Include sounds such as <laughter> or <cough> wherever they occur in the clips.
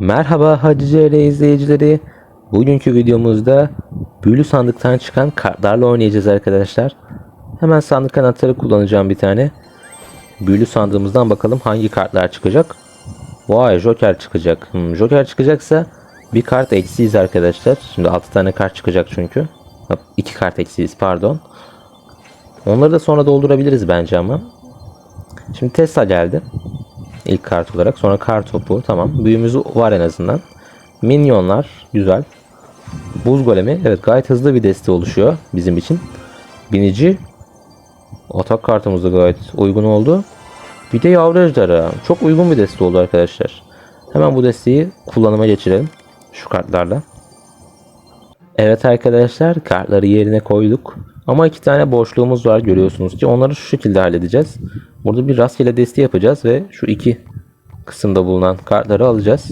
Merhaba Hacı izleyicileri. Bugünkü videomuzda büyülü sandıktan çıkan kartlarla oynayacağız arkadaşlar. Hemen sandık anahtarı kullanacağım bir tane. Büyülü sandığımızdan bakalım hangi kartlar çıkacak. Vay Joker çıkacak. Hmm, Joker çıkacaksa bir kart eksiyiz arkadaşlar. Şimdi 6 tane kart çıkacak çünkü. 2 kart eksiyiz pardon. Onları da sonra doldurabiliriz bence ama. Şimdi Tesla geldi. İlk kart olarak. Sonra kar topu. Tamam. Büyümüz var en azından. Minyonlar. Güzel. Buz golemi. Evet gayet hızlı bir deste oluşuyor bizim için. Binici. Atak kartımız da gayet uygun oldu. Bir de yavru ejderha. Çok uygun bir deste oldu arkadaşlar. Hemen bu desteği kullanıma geçirelim. Şu kartlarla. Evet arkadaşlar kartları yerine koyduk. Ama iki tane boşluğumuz var görüyorsunuz ki onları şu şekilde halledeceğiz. Burada bir rastgele deste yapacağız ve şu iki kısımda bulunan kartları alacağız.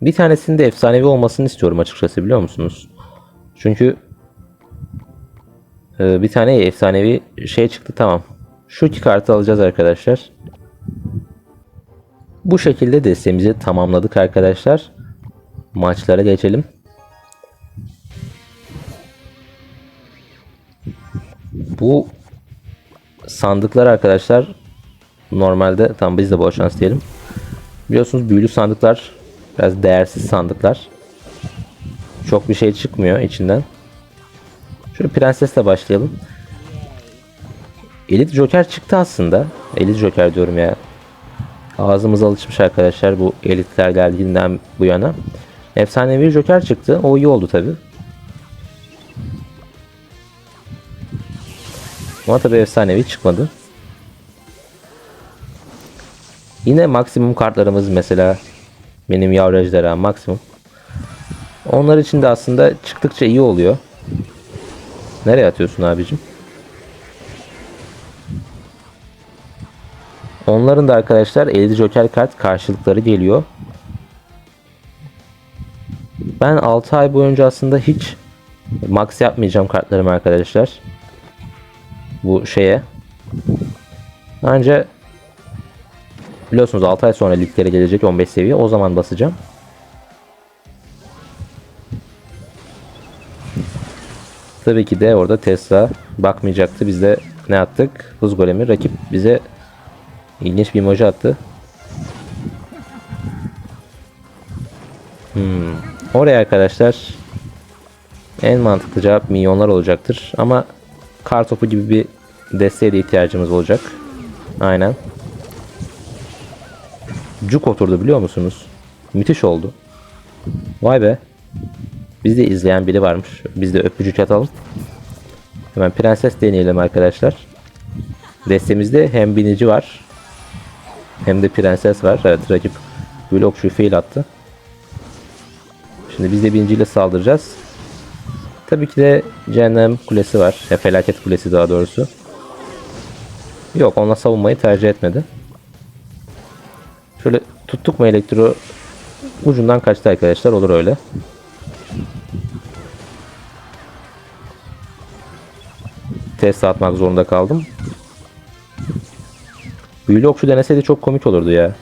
Bir tanesinin de efsanevi olmasını istiyorum açıkçası biliyor musunuz? Çünkü e, bir tane efsanevi şey çıktı tamam. Şu iki kartı alacağız arkadaşlar. Bu şekilde destemizi tamamladık arkadaşlar. Maçlara geçelim. Bu sandıklar arkadaşlar normalde tam biz de bol şans diyelim. Biliyorsunuz büyülü sandıklar biraz değersiz sandıklar. Çok bir şey çıkmıyor içinden. Şöyle prensesle başlayalım. Elit Joker çıktı aslında. Elit Joker diyorum ya. Ağzımız alışmış arkadaşlar bu elitler geldiğinden bu yana. Efsanevi Joker çıktı. O iyi oldu tabi. Ama tabi efsanevi çıkmadı. Yine maksimum kartlarımız mesela benim yavru ejderha maksimum. Onlar için de aslında çıktıkça iyi oluyor. Nereye atıyorsun abicim? Onların da arkadaşlar 50 Joker kart karşılıkları geliyor. Ben 6 ay boyunca aslında hiç max yapmayacağım kartlarımı arkadaşlar. Bu şeye. Anca biliyorsunuz 6 ay sonra liglere gelecek 15 seviye. O zaman basacağım. Tabii ki de orada Tesla bakmayacaktı. Biz de ne attık? Hız golemi. Rakip bize ilginç bir emoji attı. Hmm. Oraya arkadaşlar en mantıklı cevap milyonlar olacaktır. Ama kar topu gibi bir desteğe de ihtiyacımız olacak. Aynen. Cuk oturdu biliyor musunuz? Müthiş oldu. Vay be. Biz de izleyen biri varmış. Biz de öpücük atalım. Hemen prenses deneyelim arkadaşlar. Destemizde hem binici var. Hem de prenses var. Evet rakip blok şu fail attı. Şimdi biz de binciyle saldıracağız. Tabii ki de cehennem kulesi var. Ya felaket kulesi daha doğrusu. Yok onunla savunmayı tercih etmedi. Şöyle tuttuk mu elektro ucundan kaçtı arkadaşlar olur öyle. Test atmak zorunda kaldım. Büyülü okçu deneseydi çok komik olurdu ya.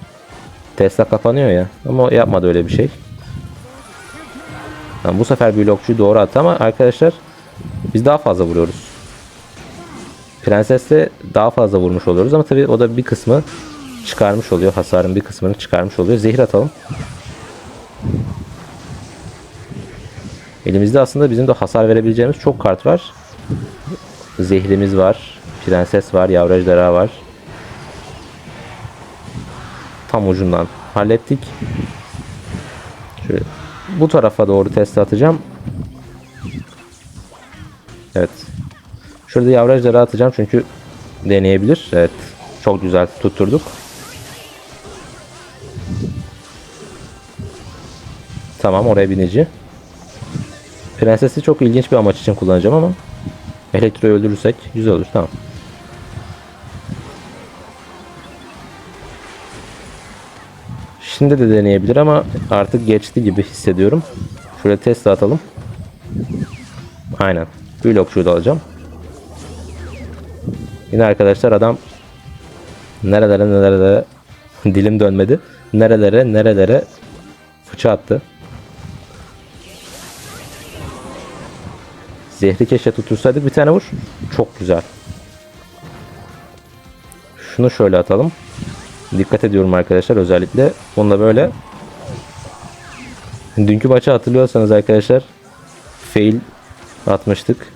Tesla kapanıyor ya. Ama yapmadı öyle bir şey. Yani bu sefer büyülü okçuyu doğru attı ama arkadaşlar biz daha fazla vuruyoruz. Prensesle daha fazla vurmuş oluyoruz ama tabii o da bir kısmı çıkarmış oluyor. Hasarın bir kısmını çıkarmış oluyor. Zehir atalım. Elimizde aslında bizim de hasar verebileceğimiz çok kart var. Zehrimiz var. Prenses var. Yavru ejderha var. Tam ucundan hallettik. Şöyle bu tarafa doğru test atacağım. Evet. Şurada yavru ejderha atacağım çünkü deneyebilir. Evet. Çok güzel tutturduk. Tamam oraya binici. Prensesi çok ilginç bir amaç için kullanacağım ama elektroyu öldürürsek güzel olur. Tamam. Şimdi de deneyebilir ama artık geçti gibi hissediyorum. Şöyle test atalım. Aynen. Büyülü okçuyu da alacağım. Yine arkadaşlar adam nerelere nerelere <laughs> dilim dönmedi. Nerelere nerelere Fıça attı. Zehri keşke tutursaydık bir tane vur. Çok güzel. Şunu şöyle atalım. Dikkat ediyorum arkadaşlar özellikle. Da böyle. Dünkü maçı hatırlıyorsanız arkadaşlar fail atmıştık.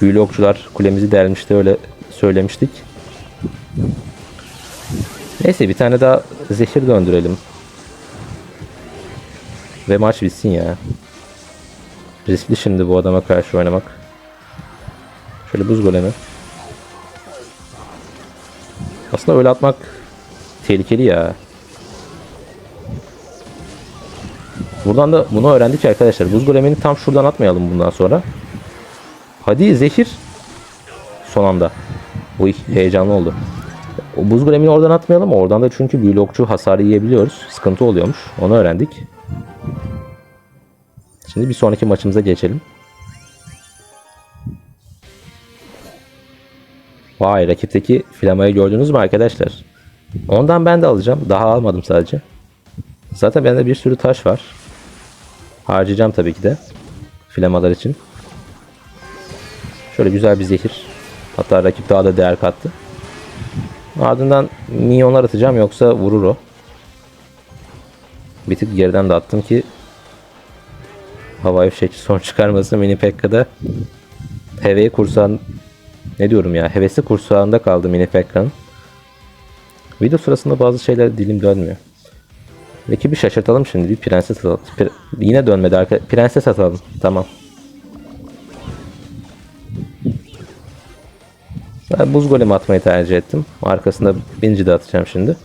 Büyülü okçular kulemizi delmişti öyle söylemiştik. Neyse bir tane daha zehir döndürelim. Ve maç bitsin ya. Riskli şimdi bu adama karşı oynamak. Şöyle buz golemi. Aslında öyle atmak tehlikeli ya. Buradan da bunu öğrendik arkadaşlar. Buz golemini tam şuradan atmayalım bundan sonra. Hadi zehir. Son anda. Bu heyecanlı oldu. O buz golemini oradan atmayalım. Oradan da çünkü büyülü okçu hasarı yiyebiliyoruz. Sıkıntı oluyormuş. Onu öğrendik. Şimdi bir sonraki maçımıza geçelim. Vay rakipteki flamayı gördünüz mü arkadaşlar? Ondan ben de alacağım. Daha almadım sadece. Zaten bende bir sürü taş var. Harcayacağım tabii ki de. Flamalar için. Şöyle güzel bir zehir. Hatta rakip daha da değer kattı. Ardından minyonlar atacağım yoksa vurur o. Bir tık geriden de attım ki havai fişekçi son çıkarmasın mini Pekka'da heveye kursan ne diyorum ya hevesi kursağında kaldı mini Pekka'nın. Video sırasında bazı şeyler dilim dönmüyor. Rakibi şaşırtalım şimdi bir prenses atalım. Pre- yine dönmedi arka prenses atalım. Tamam. Ben buz golemi atmayı tercih ettim. Arkasında binci de atacağım şimdi.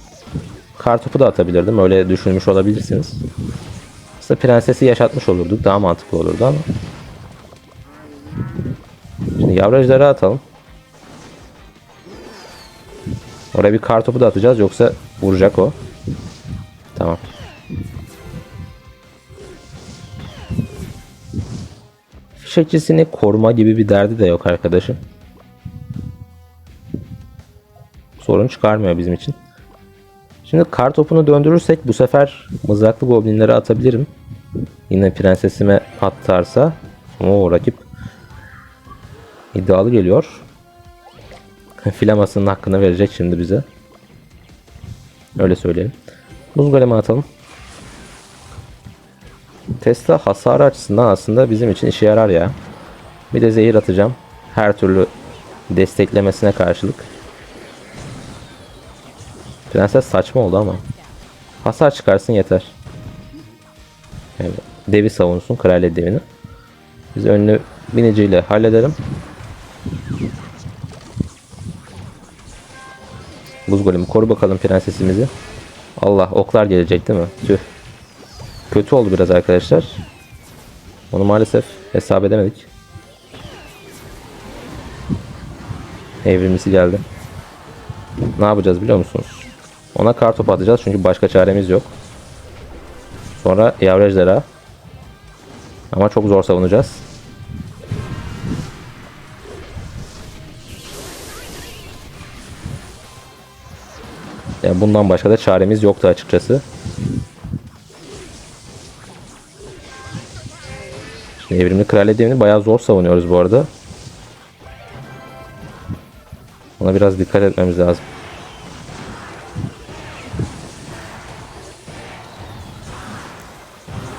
Kartopu da atabilirdim. Öyle düşünmüş olabilirsiniz. Aslında prensesi yaşatmış olurduk. Daha mantıklı olurdu ama. Şimdi yavrajları atalım. Oraya bir kartopu da atacağız. Yoksa vuracak o. Tamam. Fişekçisini koruma gibi bir derdi de yok arkadaşım. Sorun çıkarmıyor bizim için. Şimdi kar topunu döndürürsek bu sefer mızraklı goblinleri atabilirim. Yine prensesime atarsa. O rakip iddialı geliyor. <laughs> Flamasının hakkını verecek şimdi bize. Öyle söyleyelim. Buz golemi atalım. Tesla hasarı açısından aslında bizim için işe yarar ya. Bir de zehir atacağım. Her türlü desteklemesine karşılık. Prenses saçma oldu ama. Hasar çıkarsın yeter. Evet. Devi savunsun. Kraliyet devini. Biz önünü biniciyle halledelim. Buz golümü koru bakalım prensesimizi. Allah oklar gelecek değil mi? Tüh. Kötü oldu biraz arkadaşlar. Onu maalesef hesap edemedik. Evrimlisi geldi. Ne yapacağız biliyor musunuz? Ona kartop atacağız çünkü başka çaremiz yok. Sonra yavru ejderha. Ama çok zor savunacağız. Yani bundan başka da çaremiz yoktu açıkçası. Şimdi evrimli kraliyet devini bayağı zor savunuyoruz bu arada. Ona biraz dikkat etmemiz lazım.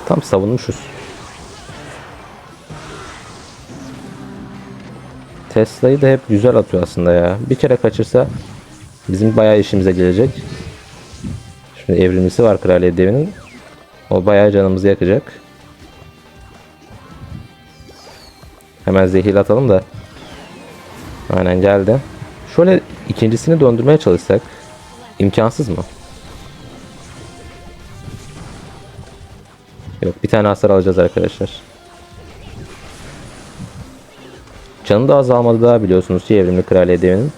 Tam savunmuşuz. Tesla'yı da hep güzel atıyor aslında ya. Bir kere kaçırsa bizim bayağı işimize gelecek. Şimdi evrimlisi var kraliyet devinin. O bayağı canımızı yakacak. Hemen zehir atalım da. Aynen geldi. Şöyle ikincisini döndürmeye çalışsak. imkansız mı? Yok bir tane hasar alacağız arkadaşlar. Canı da azalmadı daha biliyorsunuz ki evrimli kraliyet devinin.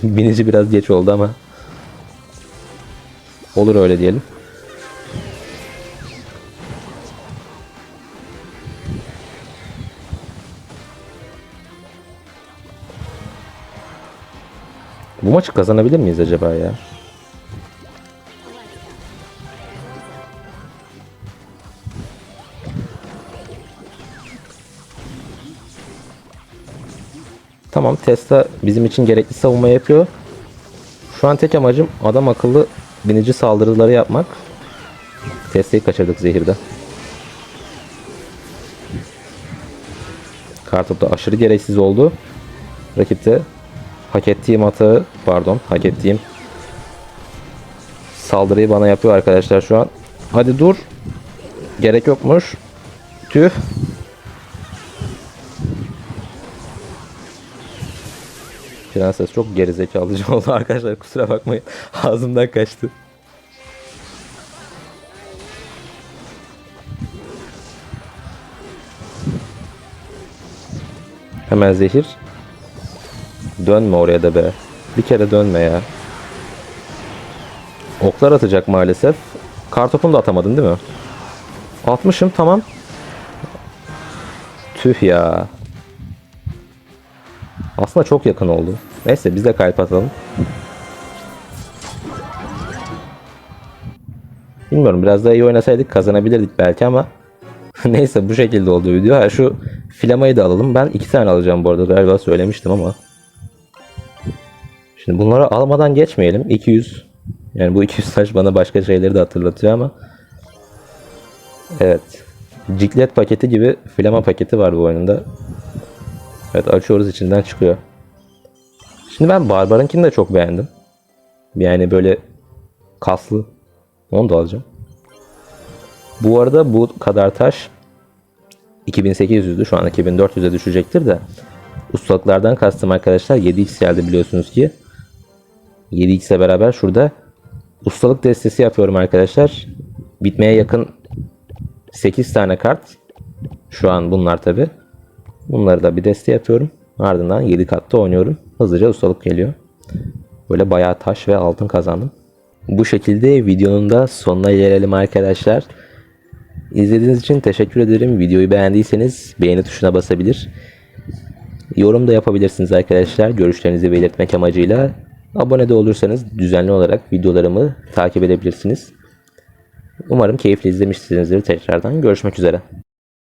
<laughs> Binici biraz geç oldu ama. Olur öyle diyelim. Bu maçı kazanabilir miyiz acaba ya? Tamam Tesla bizim için gerekli savunma yapıyor. Şu an tek amacım adam akıllı binici saldırıları yapmak. Tesla'yı kaçırdık zehirde. Kartop da aşırı gereksiz oldu. Rakipte hak ettiğim hata, pardon hak ettiğim saldırıyı bana yapıyor arkadaşlar şu an. Hadi dur. Gerek yokmuş. Tüh. Prenses çok gerizekalıcı <laughs> oldu arkadaşlar kusura bakmayın. <laughs> Ağzımdan kaçtı. Hemen zehir. Dönme oraya da be. Bir kere dönme ya. Oklar atacak maalesef. Kartopunu da atamadın değil mi? Atmışım tamam. Tüh ya. Aslında çok yakın oldu. Neyse biz de kalp atalım. Bilmiyorum biraz daha iyi oynasaydık kazanabilirdik belki ama <laughs> neyse bu şekilde oldu video. Ha, şu filamayı da alalım. Ben iki tane alacağım bu arada galiba söylemiştim ama. Şimdi bunları almadan geçmeyelim. 200. Yani bu 200 taş bana başka şeyleri de hatırlatıyor ama. Evet. Ciklet paketi gibi filama paketi var bu oyunda. Evet açıyoruz içinden çıkıyor. Şimdi ben Barbar'ınkini de çok beğendim. Yani böyle kaslı. Onu da alacağım. Bu arada bu kadar taş 2800'dü. Şu an 2400'e düşecektir de. Ustalıklardan kastım arkadaşlar 7x geldi biliyorsunuz ki. 7x ile beraber şurada ustalık destesi yapıyorum arkadaşlar. Bitmeye yakın 8 tane kart. Şu an bunlar tabi. Bunları da bir deste yapıyorum. Ardından 7 katta oynuyorum. Hızlıca ustalık geliyor. Böyle bayağı taş ve altın kazandım. Bu şekilde videonun da sonuna gelelim arkadaşlar. İzlediğiniz için teşekkür ederim. Videoyu beğendiyseniz beğeni tuşuna basabilir. Yorum da yapabilirsiniz arkadaşlar. Görüşlerinizi belirtmek amacıyla. Abone de olursanız düzenli olarak videolarımı takip edebilirsiniz. Umarım keyifli izlemişsinizdir tekrardan. Görüşmek üzere.